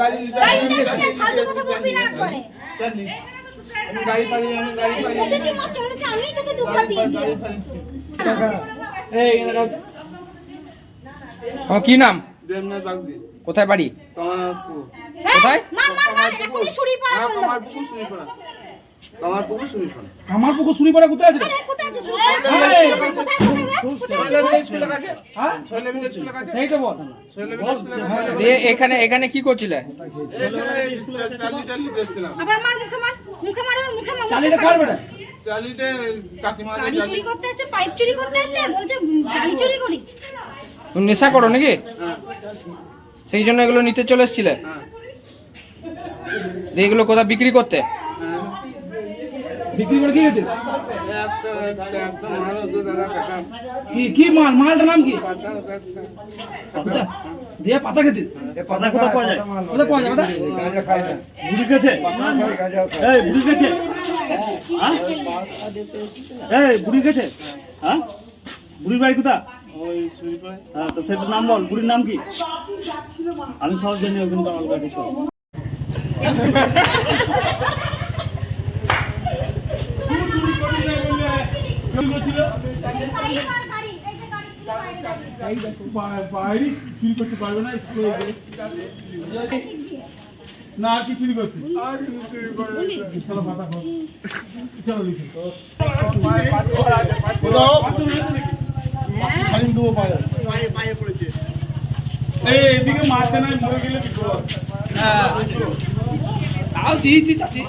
গাড়ি না ফালতু কথা বলবি। আমি গাড়ি পারি আমি গাড়ি পারি ওকে কি মারছে হচ্ছে তোকে দুধ দিয়ে দিই। এই, এখানে রাখ। কি নাম? দেবনাথ বাগদি। কোথায় বাড়ি? কোথায়? মার মার মার এখনই ছুরি পাড়া হ্যাঁ কামারপুকুর পড়া। কোথায় আছে? হ্যাঁ? দিয়ে এখানে এখানে কি করছিলে? চালিটা কার বেটা চুরি করতে এসে পাইপ চুরি করতে বলছে গাড়ি চুরি করি। নেশা করো নাকি? হ্যাঁ। সেই জন্য এগুলো নিতে চলে এসছিলে? হ্যাঁ। এগুলো কোথায় বিক্রি করতে? হ্যাঁ বিক্রি করে হতো দাদা কি কি মাল? মালটার নাম কি? দিয়ে পাতা খেতিস পাতা কোথা পাওয়া যায়? কোথায় পাওয়া যাবে বুড়ির কাছে এই বুড়ির কাছে হ্যাঁ? এই বুড়ির কাছে হ্যাঁ? বুড়ির বাড়ি কোথা হ্যাঁ তো সেটার নাম বল বুড়ির নাম কি? আমি সব জানি ওখানে আমার কাছে সব গাড়ি মার গাড়ি এই যে গাড়ি ছিল বাইরে করতে পারবে না না কি চুরি করতে? চলো, পাতা চলো লিখে এই এদিকে মারতে নাই, মরে গেলে বিপদ তাও দিয়েছি, চাচি।